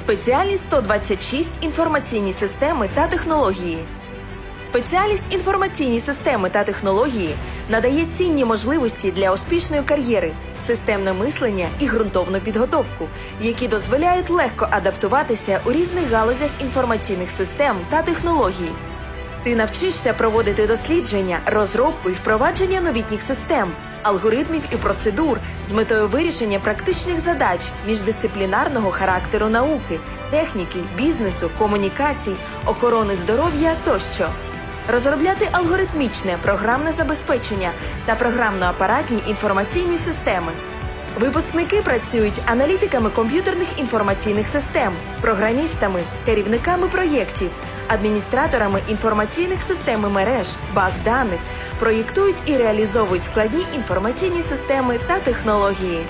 Спеціальність 126 інформаційні системи та технології. Спеціальність інформаційні системи та технології надає цінні можливості для успішної кар'єри, системне мислення і ґрунтовну підготовку, які дозволяють легко адаптуватися у різних галузях інформаційних систем та технологій. Ти навчишся проводити дослідження, розробку і впровадження новітніх систем, алгоритмів і процедур з метою вирішення практичних задач міждисциплінарного характеру науки, техніки, бізнесу, комунікацій, охорони здоров'я тощо. Розробляти алгоритмічне програмне забезпечення та програмно-апаратні інформаційні системи. Випускники працюють аналітиками комп'ютерних інформаційних систем, програмістами, керівниками проєктів, адміністраторами інформаційних систем і мереж, баз даних, проєктують і реалізовують складні інформаційні системи та технології.